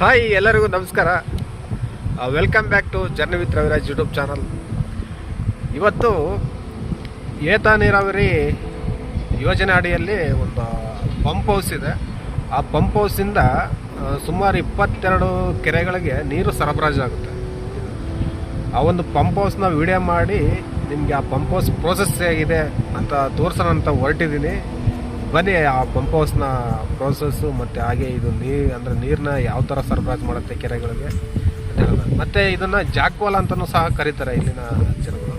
Hi ಎಲ್ಲರಿಗೂ ನಮಸ್ಕಾರ. Welcome back to journey with Raviraj YouTube channel ಇವತ್ತು ಏತ ನೀರಾವರಿ ಯೋಜನೆ ಅಡಿಯಲ್ಲಿ ಒಂದು ಪಂಪ್ ಹೌಸ್ ಇದೆ. ಆ ಪಂಪ್ ಹೌಸಿಂದ ಸುಮಾರು ಇಪ್ಪತ್ತೆರಡು ಕೆರೆಗಳಿಗೆ ನೀರು ಸರಬರಾಜು ಆಗುತ್ತೆ. ಆ ಒಂದು ಪಂಪ್ ಹೌಸ್ನ ವಿಡಿಯೋ ಮಾಡಿ ನಿಮಗೆ ಆ ಪಂಪ್ ಹೌಸ್ ಪ್ರೋಸೆಸ್ ಹೇಗಿದೆ ಅಂತ ತೋರಿಸೋಣ ಅಂತ ಹೊರಟಿದ್ದೀನಿ. ಬನ್ನಿ, ಆ ಪಂಪ್ ಹೌಸ್ನ ಪ್ರೋಸೆಸ್ಸು ಮತ್ತು ಹಾಗೆ ಇದು ನೀರು ಅಂದರೆ ನೀರನ್ನ ಯಾವ ಥರ ಸರಬರಾಜು ಮಾಡುತ್ತೆ ಕೆರೆಗಳಿಗೆ. ಮತ್ತು ಇದನ್ನು ಜಾಕ್ವಾಲ್ ಅಂತಲೂ ಸಹ ಕರೀತಾರೆ ಇಲ್ಲಿನ ಜನಗಳು.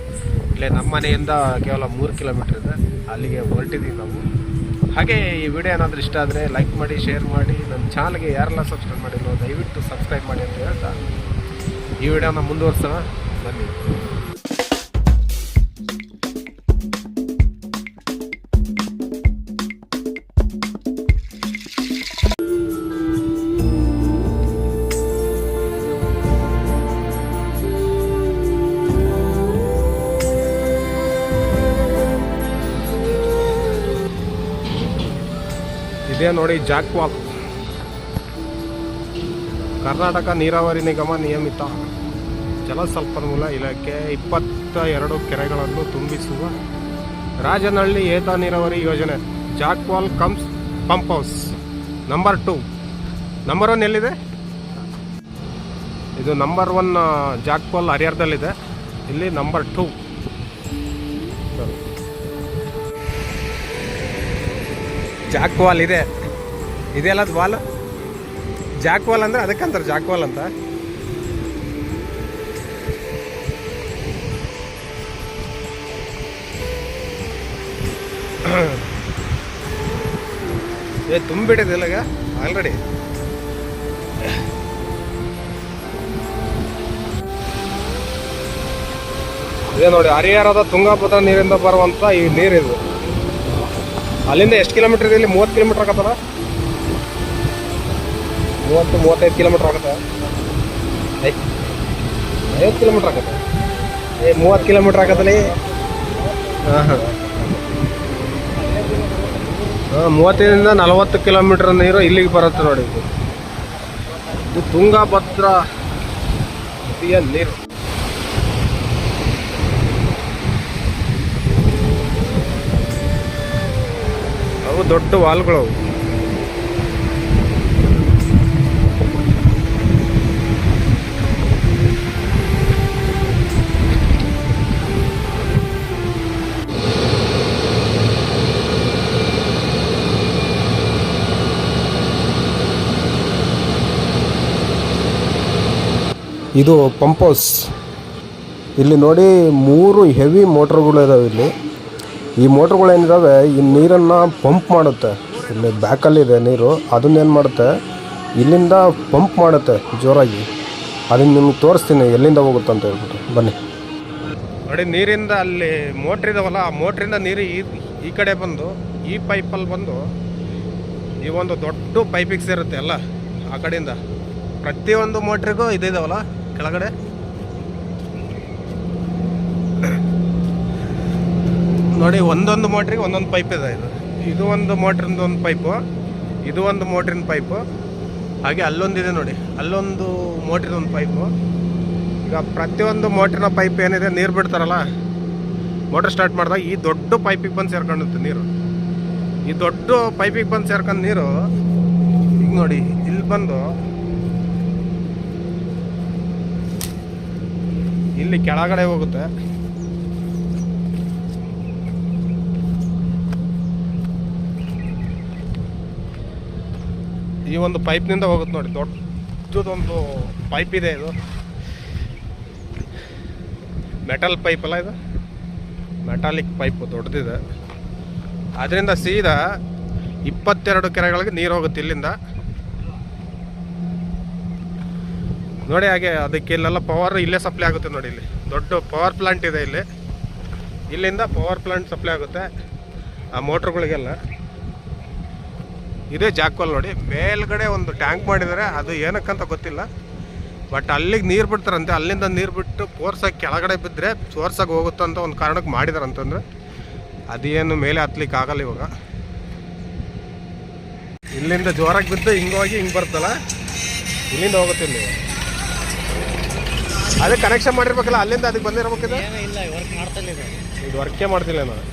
ಇಲ್ಲೇ ನಮ್ಮ ಮನೆಯಿಂದ ಕೇವಲ ಮೂರು ಕಿಲೋಮೀಟ್ರ್ ಇದೆ. ಅಲ್ಲಿಗೆ ಹೊರಟಿದ್ದೀವಿ ನಾವು. ಹಾಗೆ ಈ ವಿಡಿಯೋ ಏನಾದರೂ ಇಷ್ಟ ಆದರೆ ಲೈಕ್ ಮಾಡಿ ಶೇರ್ ಮಾಡಿ ನನ್ನ ಚಾನಲ್ಗೆ ಯಾರೆಲ್ಲ ಸಬ್ಸ್ಕ್ರೈಬ್ ಮಾಡಿಲ್ಲ ದಯವಿಟ್ಟು ಸಬ್ಸ್ಕ್ರೈಬ್ ಮಾಡಿ ಅಂತ ಹೇಳ್ತಾ ಈ ವಿಡಿಯೋನ ಮುಂದುವರ್ಸೋಣ. ಬನ್ನಿ. ಇದೇ ನೋಡಿ ಜಾಕ್ವಾಲ್ ಕರ್ನಾಟಕ ನೀರಾವರಿ ನಿಗಮ ನಿಯಮಿತ ಜಲಸಂಪನ್ಮೂಲ ಇಲಾಖೆ ಇಪ್ಪತ್ತ ಎರಡು ಕೆರೆಗಳನ್ನು ತುಂಬಿಸುವ ರಾಜನಹಳ್ಳಿ ಏತ ನೀರಾವರಿ ಯೋಜನೆ. Jackwell cum pump house. Number two. Number one ಎಲ್ಲಿದೆ? ಇದು ನಂಬರ್ ಒನ್ ಜಾಕ್ವಾಲ್ ಹರಿಹರದಲ್ಲಿದೆ. ಇಲ್ಲಿ ನಂಬರ್ ಟೂ. ಜಾಕ್ವಾಲ್ ಇದೆ. ಇದೆಲ್ಲ ವಾಲ್? ಜಾಕ್ ವಾಲ್ ಅಂದ್ರೆ ಅದಕ್ಕಂತಾರೆ ಜಾಕ್ವಾಲ್ ಅಂತ. ಏ, ತುಂಬಿಟ್ಟಿದೆ ಇಲ್ಲಗ, ಆಲ್ರೆಡಿ. ಇದೆ ನೋಡಿ, ಹರಿಹರದ ತುಂಗಾಭದ್ರಾ ನೀರಿಂದ ಬರುವಂತ ಈ ನೀರಿದು. ಅಲ್ಲಿಂದ ಎಷ್ಟು ಕಿಲೋಮೀಟರ್ ಇದೆ? ಇಲ್ಲಿ ಮೂವತ್ತು ಕಿಲೋಮೀಟರ್ ಆಗತ್ತಲ್ಲ? ಮೂವತ್ತು, ಮೂವತ್ತೈದು ಕಿಲೋಮೀಟರ್ ಆಗುತ್ತೆ. ಐವತ್ತು ಕಿಲೋಮೀಟರ್ ಆಗತ್ತೆ. ಏ, ಮೂವತ್ತು ಕಿಲೋಮೀಟರ್ ಆಗತ್ತಲ್ಲಿ ಹಾಂ ಹಾಂ. ಹಾಂ, ಮೂವತ್ತೈದರಿಂದ ನಲವತ್ತು ಕಿಲೋಮೀಟರ್ ನೀರು ಇಲ್ಲಿಗೆ ಬರುತ್ತೆ ನೋಡಿ. ಇದು ತುಂಗಭದ್ರಾ ನದಿಯ ನೀರು. ಅವು ದೊಡ್ಡ ವಾಲ್ಗಳು ಅವು ಇದು ಪಂಪ್ ಹೌಸ್ ಇಲ್ಲಿ ನೋಡಿ ಮೂರು ಹೆವಿ ಮೋಟರ್ಗಳು ಇದಾವೆ ಇಲ್ಲಿ. ಈ ಮೋಟ್ರ್ಗಳು ಏನಿದ್ದಾವೆ ಈ ನೀರನ್ನು ಪಂಪ್ ಮಾಡುತ್ತೆ. ಇಲ್ಲಿ ಬ್ಯಾಕಲ್ಲಿದೆ ನೀರು ಅದನ್ನೇನು ಮಾಡುತ್ತೆ, ಇಲ್ಲಿಂದ ಪಂಪ್ ಮಾಡುತ್ತೆ ಜೋರಾಗಿ. ಅದನ್ನು ನಿಮ್ಗೆ ತೋರಿಸ್ತೀನಿ, ಎಲ್ಲಿಂದ ಹೋಗುತ್ತೆ ಅಂತ ಹೇಳ್ಬಿಟ್ಟು. ಬನ್ನಿ. ನೋಡಿ, ನೀರಿಂದ ಅಲ್ಲಿ ಮೋಟ್ರ್ ಇದಾವಲ್ಲ, ಆ ಮೋಟ್ರಿಂದ ನೀರು ಈ ಈ ಕಡೆ ಬಂದು, ಈ ಪೈಪಲ್ಲಿ ಬಂದು, ಈ ಒಂದು ದೊಡ್ಡ ಪೈಪಿಗೆ ಸೇರುತ್ತೆ ಎಲ್ಲ, ಆ ಕಡೆಯಿಂದ. ಪ್ರತಿಯೊಂದು ಮೋಟ್ರಿಗೂ ಇದಿದಾವಲ್ಲ, ಕೆಳಗಡೆ. ನೋಡಿ, ಒಂದೊಂದು ಮೋಟ್ರಿಗೆ ಒಂದೊಂದು ಪೈಪ್ ಇದೆ ಇದು. ಇದು ಒಂದು ಮೋಟ್ರಿಂದ ಒಂದು ಪೈಪು ಇದು ಒಂದು ಮೋಟ್ರಿನ ಪೈಪು ಹಾಗೆ ಅಲ್ಲೊಂದಿದೆ ನೋಡಿ, ಅಲ್ಲೊಂದು ಮೋಟ್ರಿನ ಒಂದು ಪೈಪು ಈಗ ಪ್ರತಿಯೊಂದು ಮೋಟ್ರಿನ ಪೈಪ್ ಏನಿದೆ, ನೀರು ಬಿಡ್ತಾರಲ್ಲ, ಮೋಟ್ರ್ ಸ್ಟಾರ್ಟ್ ಮಾಡಿದಾಗ ಈ ದೊಡ್ಡ ಪೈಪಿಗೆ ಬಂದು ಸೇರ್ಕೊಂಡಿತ್ತು ನೀರು. ಈ ದೊಡ್ಡ ಪೈಪಿಗೆ ಬಂದು ಸೇರ್ಕೊಂಡು ನೀರು, ಈಗ ನೋಡಿ, ಇಲ್ಲಿ ಬಂದು ಇಲ್ಲಿ ಕೆಳಗಡೆ ಹೋಗುತ್ತೆ. ಈ ಒಂದು ಪೈಪ್ನಿಂದ ಹೋಗುತ್ತೆ ನೋಡಿ ದೊಡ್ಡದೊಂದು ಪೈಪ್ ಇದೆ ಇದು. ಮೆಟಲ್ ಪೈಪ್ ಅಲ್ಲ ಇದು? ಮೆಟಾಲಿಕ್ ಪೈಪ್ ದೊಡ್ಡದಿದೆ. ಅದರಿಂದ ಸೀದಾ ಇಪ್ಪತ್ತೆರಡು ಕೆರೆಗಳಿಗೆ ನೀರು ಹೋಗುತ್ತೆ ಇಲ್ಲಿಂದ. ನೋಡಿ ಹಾಗೆ ಅದಕ್ಕೆ ಇಲ್ಲೆಲ್ಲ ಪವರ್ ಇಲ್ಲೇ ಸಪ್ಲೈ ಆಗುತ್ತೆ ನೋಡಿ ಇಲ್ಲಿ. ದೊಡ್ಡ ಪವರ್ ಪ್ಲಾಂಟ್ ಇದೆ ಇಲ್ಲಿ. ಇಲ್ಲಿಂದ ಪವರ್ ಪ್ಲಾಂಟ್ ಸಪ್ಲೈ ಆಗುತ್ತೆ ಆ ಮೋಟ್ರ್ಗಳಿಗೆಲ್ಲ ಇದೇ ಜಾಕ್ವಲ್ ನೋಡಿ. ಮೇಲ್ಗಡೆ ಒಂದು ಟ್ಯಾಂಕ್ ಮಾಡಿದ್ದಾರೆ. ಅದು ಏನಕ್ಕಂತ ಗೊತ್ತಿಲ್ಲ. ಬಟ್ ಅಲ್ಲಿಗೆ ನೀರು ಬಿಡ್ತಾರಂತೆ. ಅಲ್ಲಿಂದ ನೀರು ಬಿಟ್ಟು ಫೋರ್ಸಾಗಿ ಕೆಳಗಡೆ ಬಿದ್ದರೆ ಫೋರ್ಸಾಗಿ ಹೋಗುತ್ತೆ ಅಂತ ಒಂದು ಕಾರಣಕ್ಕೆ ಮಾಡಿದಾರೆ ಅಂತಂದ್ರೆ ಅದೇನು ಮೇಲೆ ಹತ್ಲಿಕ್ಕೆ ಆಗಲ್ಲ ಇವಾಗ. ಇಲ್ಲಿಂದ ಜೋರಾಗಿ ಬಿದ್ದು ಹಿಂಗೋಗಿ ಹಿಂಗೆ ಬರ್ತಲ್ಲ. ಇಲ್ಲಿಂದ ಹೋಗುತ್ತೆ ಇಲ್ಲಿ. ಅದೇ ಕನೆಕ್ಷನ್ ಮಾಡಿರ್ಬೇಕಲ್ಲ ಅಲ್ಲಿಂದ ಅದಕ್ಕೆ ಬಂದಿರ್ಬೇಕಿದೆ? ಇದು ವರ್ಕೇ ಮಾಡ್ತಿಲ್ಲ ನಾನು